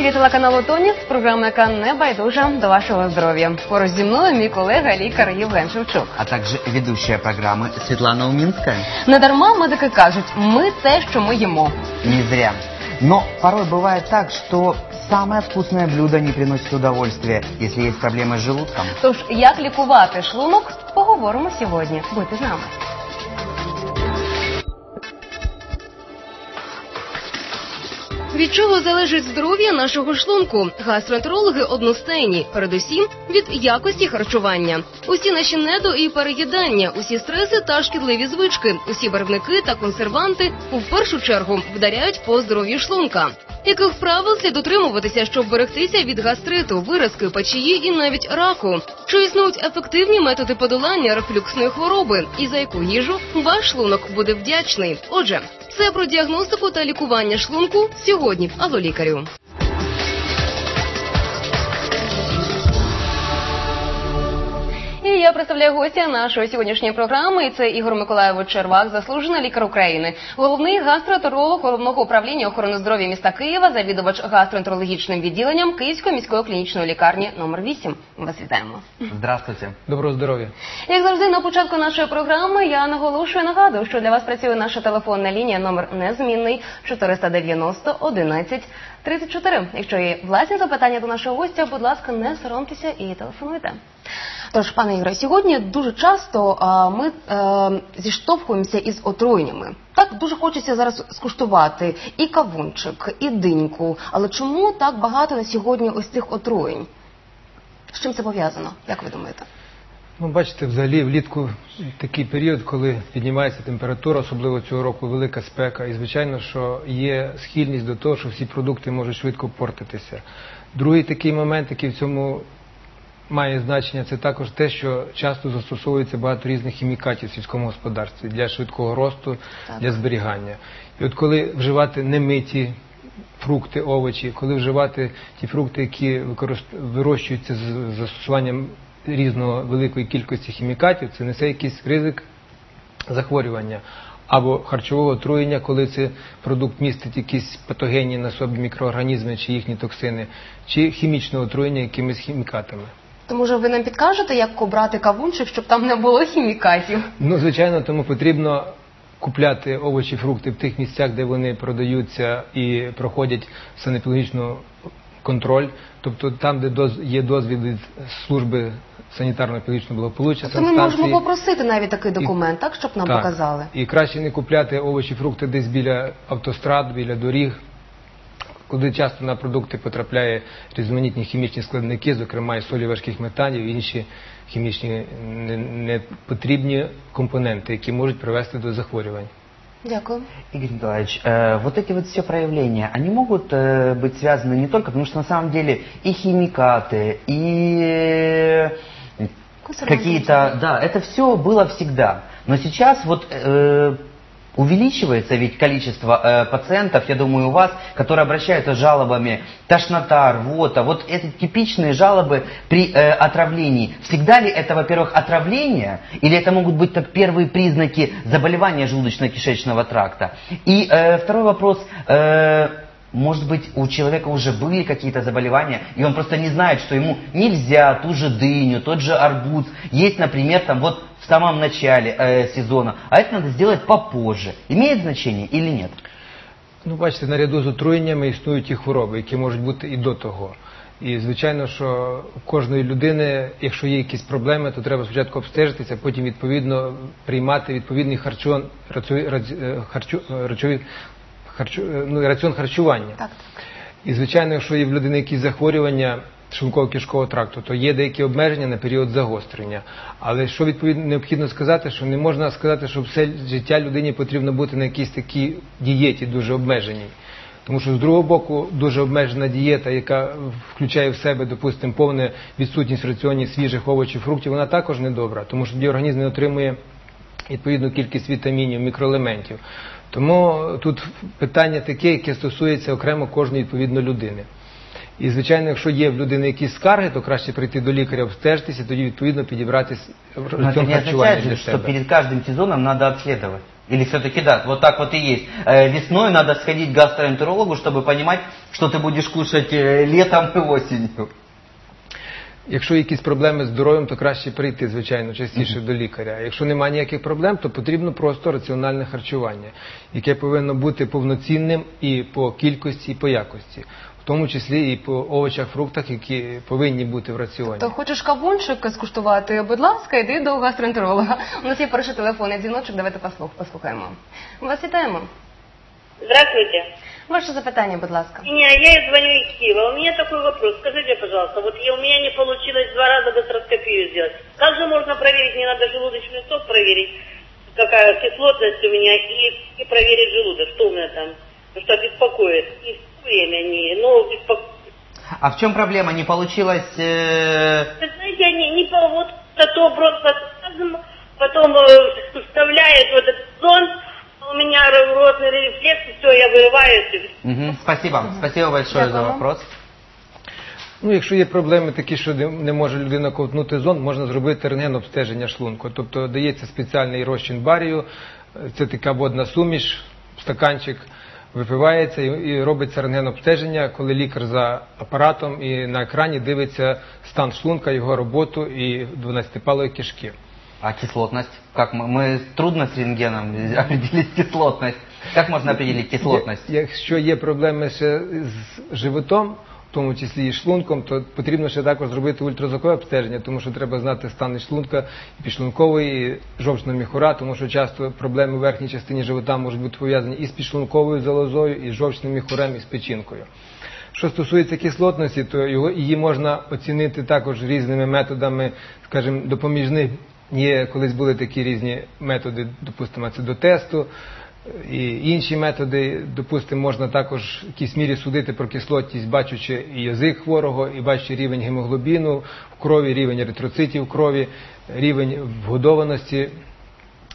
ефірі телеканалу Тоніс, програма, яка не байдужа до вашого здоров'я. Поруч зі мною мій колега, лікар Євген Шевчук. а также ведущая программы Светлана Уминская. Недарма медики кажуть, ми те, що ми їмо. Не зря. Но порой бывает так, что самое вкусное блюдо не приносит удовольствия, если есть проблемы с желудком. Тож, як лікувати шлунок, поговоримо сьогодні. Будьте з нами. Від чого залежить здоров'я нашого шлунку? Гастроентерологи одностайні, передусім від якості харчування. Усі наші недо і переїдання, усі стреси та шкідливі звички, усі барвники та консерванти в першу чергу вдаряють по здоров'ю шлунка. Яких правил слід дотримуватися, щоб берегтися від гастриту, виразки, печії і навіть раку? Чи існують ефективні методи подолання рефлюксної хвороби? І за яку їжу ваш шлунок буде вдячний? Отже, все про діагностику та лікування шлунку сьогодні. В Алло я представляю гостя нашої сьогоднішньої програми. І це Ігор Миколаєвич Червак, заслужений лікар України, головний гастроентеролог головного управління охорони здоров'я міста Києва, завідувач гастроентерологічним відділенням Київської міської клінічної лікарні номер 8. Вас вітаємо. Здравствуйте. Доброго здоров'я. Як завжди, на початку нашої програми я наголошую, нагадую, що для вас працює наша телефонна лінія номер незмінний 490 11 34. Якщо є власні запитання до нашого гостя, будь ласка, не соромтеся і телефонуйте. Тож, пане Ігоре, сьогодні дуже часто а, ми е, зіштовхуємося із отруєннями. Так дуже хочеться зараз скуштувати і кавунчик, і диньку. Але чому так багато на сьогодні ось цих отруєнь? З чим це пов'язано? Як ви думаєте? Ну, бачите, взагалі влітку такий період, коли піднімається температура, особливо цього року велика спека, і звичайно, що є схильність до того, що всі продукти можуть швидко портитися. Другий такий момент, який в цьому має значення, це також те, що часто застосовується багато різних хімікатів в сільському господарстві для швидкого росту, Так. для зберігання. І от коли вживати немиті фрукти, овочі, коли вживати ті фрукти, які використ- вирощуються з застосуванням різного великої кількості хімікатів, це несе якийсь ризик захворювання. Або харчового отруєння, коли це продукт містить якісь патогенні на собі мікроорганізми чи їхні токсини, чи хімічне отруєння якимись хімікатами. То може ви нам підкажете, як обрати кавунчик, щоб там не було хімікатів? Ну, звичайно, тому потрібно купляти овочі, фрукти в тих місцях, де вони продаються і проходять санепідемічний контроль, тобто там, де доз- є дозвіл від служби санітарно-педагогічного благополуччя, То ми можемо попросити навіть такий документ, так, щоб нам Так. показали. І краще не купляти овочі, фрукти десь біля автострад, біля доріг, куди часто на продукти потрапляє різноманітні хімічні складники, зокрема і солі важких металів, і інші хімічні не- непотрібні компоненти, які можуть привести до захворювань. Дякую. Игорь Николаевич, э, вот эти вот все проявления, они могут э, быть связаны не только, потому что на самом деле и химикаты, и э, какие-то, да, это все было всегда. Но сейчас вот э, увеличивается ведь количество э, пациентов, я думаю, у вас, которые обращаются с жалобами тошнота, рвота. Вот это типичные жалобы при э, отравлении. Всегда ли это, во-первых, отравление, или это могут быть как первые признаки заболевания желудочно-кишечного тракта? И э, второй вопрос. э, может быть, у человека уже были какие-то заболевания, и он просто не знает, что ему нельзя ту же дыню, тот же арбуз есть, например, там вот в самом начале э, сезона, а это надо сделать попозже. Имеет значение или нет? Ну, бачите, наряду з отруєннями існують і хвороби, які можуть бути і до того. І звичайно, що у кожної людини, якщо є якісь проблеми, то треба спочатку обстежитися, потім відповідно приймати відповідний харчон, раціо- раці- е, харчу, е, речові- харчу, е, ну, раціон харчування. Так, так. І звичайно, якщо є в людини якісь захворювання шлунково-кишкового тракту, то є деякі обмеження на період загострення. Але що відповідно необхідно сказати, що не можна сказати, що все життя людині потрібно бути на якійсь такій дієті дуже обмеженій. Тому що з другого боку дуже обмежена дієта, яка включає в себе, допустимо, повне відсутність в раціоні свіжих овочів, фруктів, вона також недобра, тому що тоді організм не отримує відповідну кількість вітамінів, мікроелементів. Тому тут питання таке, яке стосується окремо кожної відповідно людини. І, звичайно, якщо є в людини якісь скарги, то краще прийти до лікаря, обстежитися, тоді відповідно підібрати с- Но это раціон не харчування означает, для же, что себе. перед каждым сезоном надо обследовать. Или все-таки да, вот так вот и есть. Э, Весной надо сходить к гастроэнтерологу, чтобы понимать, что ты будешь кушать э, летом и осенью. Якщо якісь проблеми з здоров'ям, то краще прийти, звичайно, частіше до лікаря. А якщо немає ніяких проблем, то потрібно просто раціональне харчування, яке повинно бути повноцінним і по кількості, і по якості, в тому числі і по овочах, фруктах, які повинні бути в раціоні. То хочеш кавунчик скуштувати, будь ласка, йди до гастроентеролога. У нас є перший телефонний дзвіночок, давайте послух, послухаємо. Ми вас вітаємо. Здравствуйте. Ваше запитання, будь ласка. Меня, я звоню из Киева. У меня такой вопрос. Скажите, пожалуйста, вот я- у меня не получилось два раза гастроскопию сделать. Как же можно проверить? Мне надо желудочный сок проверить, какая кислотность у меня, и, и проверить желудок, что у меня там, ну, что беспокоит. И в время не, но беспокоит. А в чем проблема? Не получилось... э, Вы знаете, они не по вот то просто потом я вырываюсь. мгм, Спасибо, спасибо большое за Дякую. вопрос. Ну, якщо є проблеми такі, що не- не може людина ковтнути зонд, можна зробити рентген-обстеження шлунку. Тобто дається спеціальний розчин барію, е, це така водна суміш, стаканчик випивається і, і робиться рентген-обстеження, коли лікар за апаратом і на екрані дивиться стан шлунка, його роботу і 12-палої кишки. А кислотность? Как мы, мы трудно с рентгеном определить кислотность. Как можно определить кислотность? Якщо є проблеми ще з животом, в тому числі і шлунком, то потрібно ще також зробити ультразвукове обстеження, тому що треба знати стан і шлунка, і підшлункової, і жовчного міхура, тому що часто проблеми в верхній частині живота можуть бути пов'язані і з підшлунковою залозою, і з жовчним міхурем, і з печінкою. Що стосується кислотності, то його, її можна оцінити також різними методами, скажімо, допоміжних. Є колись були такі різні методи, допустимо, це до тесту, і інші методи, допустимо, можна також в якійсь мірі судити про кислотність, бачучи і язик хворого, і бачачи рівень гемоглобіну в крові, рівень еритроцитів в крові, рівень вгодованості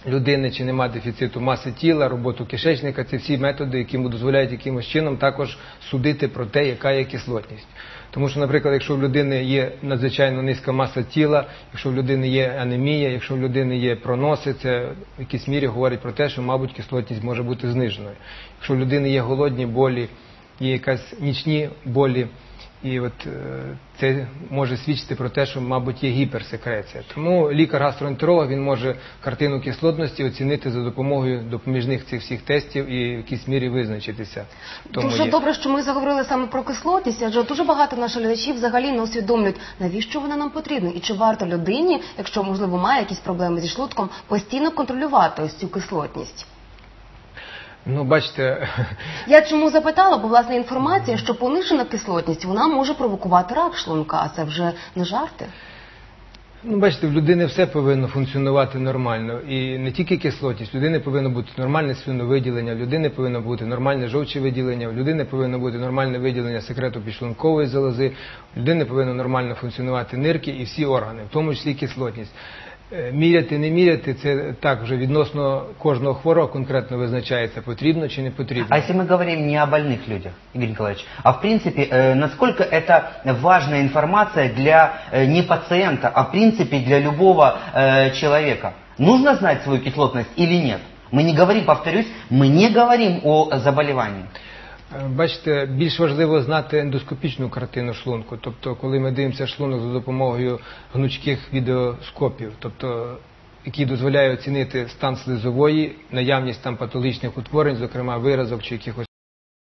людини, чи нема дефіциту маси тіла, роботу кишечника. Це всі методи, які дозволяють якимось чином також судити про те, яка є кислотність. Тому що, наприклад, якщо в людини є надзвичайно низька маса тіла, якщо в людини є анемія, якщо в людини є проноси, це в якійсь мірі говорить про те, що, мабуть, кислотність може бути зниженою. Якщо в людини є голодні болі, є якась нічні болі, і от е, це може свідчити про те, що, мабуть, є гіперсекреція. Тому лікар-гастроентеролог він може картину кислотності оцінити за допомогою допоміжних цих всіх тестів і в якійсь мірі визначитися. Тому Дуже є. добре, що ми заговорили саме про кислотність, адже дуже багато наших глядачів взагалі не усвідомлюють, навіщо вона нам потрібна, і чи варто людині, якщо можливо має якісь проблеми зі шлунком, постійно контролювати ось цю кислотність. Ну, бачите, Я чому запитала, бо власне інформація, що понижена кислотність вона може провокувати рак шлунка, а це вже не жарти. Ну, бачите, в людини все повинно функціонувати нормально. І не тільки кислотність, в людини повинно бути нормальне слюновиділення, в людини повинно бути нормальне жовче виділення, в людини повинно бути нормальне виділення секрету підшлункової залози, в людини повинно нормально функціонувати нирки і всі органи, в тому числі кислотність. Е, Міряти, не міряти, це так вже відносно кожного хворого конкретно визначається, потрібно чи не потрібно. А если мы говорим не о больных людях, Игорь Николаевич, а в принципе, э, насколько это важная информация для э, не пациента, а в принципе для любого э, человека? Нужно знать свою кислотность или нет? Мы не говорим, повторюсь, мы не говорим о заболевании. Е, Бачите, більш важливо знати ендоскопічну картину шлунку, тобто коли ми дивимося шлунок за допомогою гнучких відеоскопів, тобто які дозволяють оцінити стан слизової, наявність там патологічних утворень, зокрема виразок чи якихось